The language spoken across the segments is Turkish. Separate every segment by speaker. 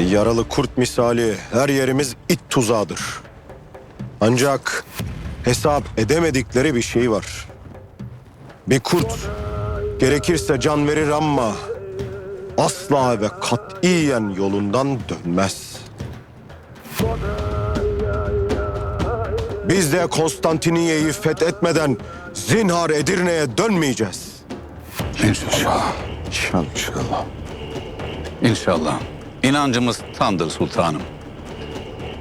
Speaker 1: Yaralı kurt misali her yerimiz it tuzağıdır. Ancak hesap edemedikleri bir şey var. Bir kurt gerekirse can verir ama asla ve katiyen yolundan dönmez. Biz de Konstantiniye'yi fethetmeden zinhar Edirne'ye dönmeyeceğiz.
Speaker 2: İnşallah. İnşallah. İnşallah. İnancımız tamdır sultanım.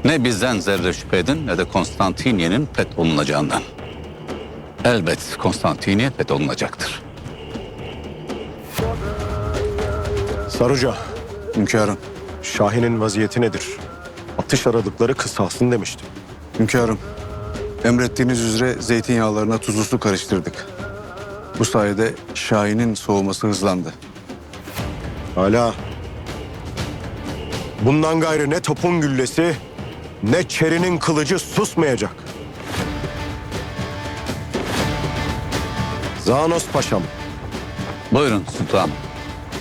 Speaker 2: Ne bizden zerre şüphe edin ne de Konstantiniye'nin fetholunacağından. Elbet Konstantiniye fetholunacaktır.
Speaker 1: Saruca,
Speaker 3: Hünkârım,
Speaker 1: Şahin'in vaziyeti nedir? Atış aradıkları kısalsın demiştim.
Speaker 3: hünkârım. Emrettiğiniz üzere zeytinyağlarına tuzlu su karıştırdık. Bu sayede Şahin'in soğuması hızlandı.
Speaker 1: Hala bundan gayrı ne topun güllesi ne çerinin kılıcı susmayacak. Zanos Paşam,
Speaker 2: Buyurun sultanım.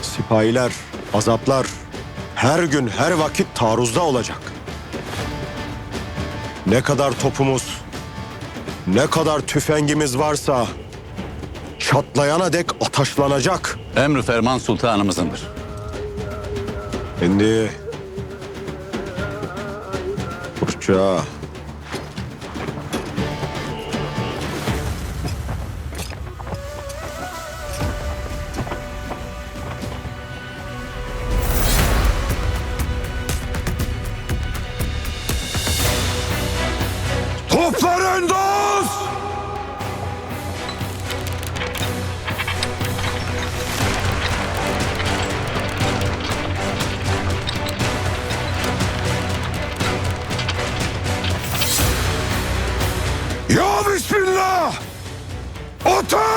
Speaker 1: sipahiler, azaplar her gün her vakit taarruzda olacak. Ne kadar topumuz, ne kadar tüfengimiz varsa çatlayana dek ataşlanacak.
Speaker 2: Emri ferman sultanımızındır.
Speaker 1: Şimdi Burça Topların dost! Ya Bismillah! Ateş!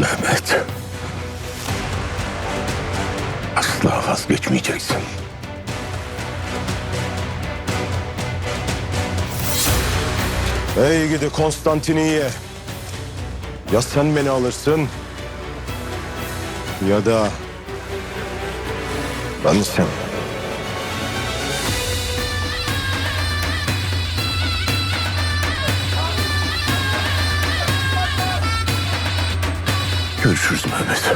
Speaker 4: Mehmet. Asla vazgeçmeyeceksin.
Speaker 1: Ey gidi Konstantiniye. Ya sen beni alırsın ya da ben sen.
Speaker 4: Görüşürüz Mehmet.